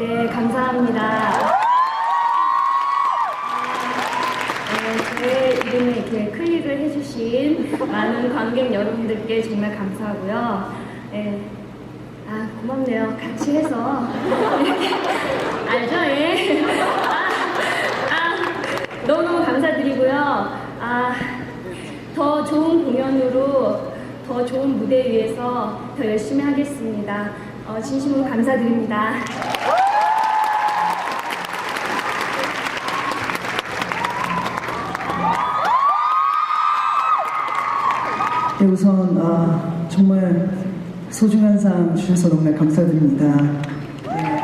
네, 감사합니다. 네, 제 이름에 이렇게 클릭을 해주신 많은 관객 여러분들께 정말 감사하고요. 네, 아, 고맙네요. 같이 해서. 이렇게, 알죠? 예. 아, 아, 너무너무 감사드리고요. 아, 더 좋은 공연으로 더 좋은 무대 위에서 더 열심히 하겠습니다. 어, 진심으로 감사드립니다. 네, 우선 아, 정말 소중한 상 주셔서 너무나 감사드립니다. 네.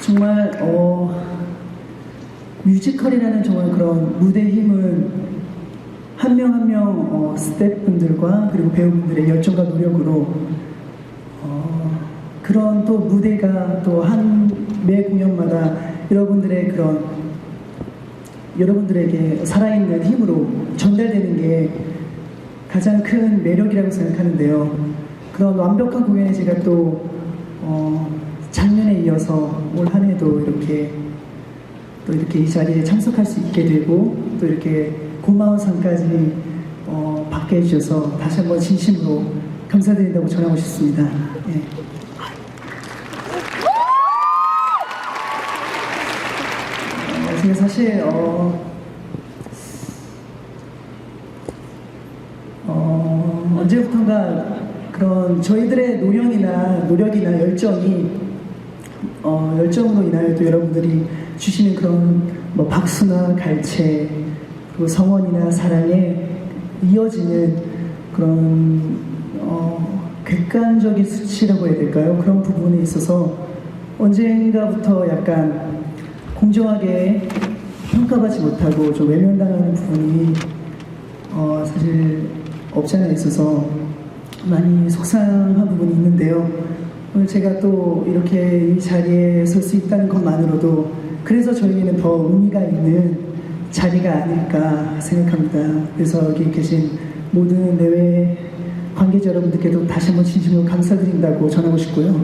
정말 어, 뮤지컬이라는 정말 그런 무대 힘은 한명 한명 어, 스태프분들과 그리고 배우분들의 열정과 노력으로 어, 그런 또 무대가 또 한 매 공연마다 여러분들의 그런 여러분들에게 살아있는 힘으로 전달되는 게 가장 큰 매력이라고 생각하는데요. 그런 완벽한 공연에 제가 또 어, 작년에 이어서 올 한 해도 이렇게 또 이렇게 이 자리에 참석할 수 있게 되고 또 이렇게 고마운 상까지 어, 받게 해주셔서 다시 한번 진심으로 감사드린다고 전하고 싶습니다. 예. 어, 제가 사실 어, 어, 언제부턴가 그런 저희들의 노력이나 노력이나 열정이 어, 열정으로 인하여 또 여러분들이 주시는 그런 뭐 박수나 갈채 그리고 성원이나 사랑에 이어지는 그런 어, 객관적인 수치라고 해야 될까요? 그런 부분에 있어서 언젠가부터 약간 공정하게 평가받지 못하고 좀 외면당하는 부분이 어, 사실 없지 않아 있어서 많이 속상한 부분이 있는데요. 오늘 제가 또 이렇게 이 자리에 설 수 있다는 것만으로도 그래서 저에게는 더 의미가 있는 자리가 아닐까 생각합니다. 그래서 여기 계신 모든 내외 관계자 여러분들께도 다시 한번 진심으로 감사드린다고 전하고 싶고요.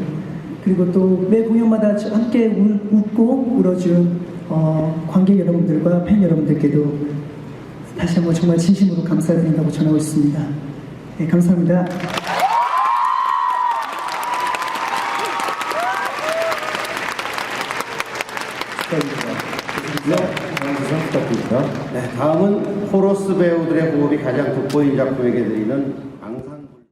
그리고 또 매 공연마다 함께 울- 웃고 울어준 어, 관객 여러분들과 팬 여러분들께도 다시 한번 정말 진심으로 감사드린다고 전하고 있습니다. 네, 감사합니다. 네. 부탁드립니다. 네, 다음은 코러스 배우들의 호흡이 가장 돋보인 작품에게 드리는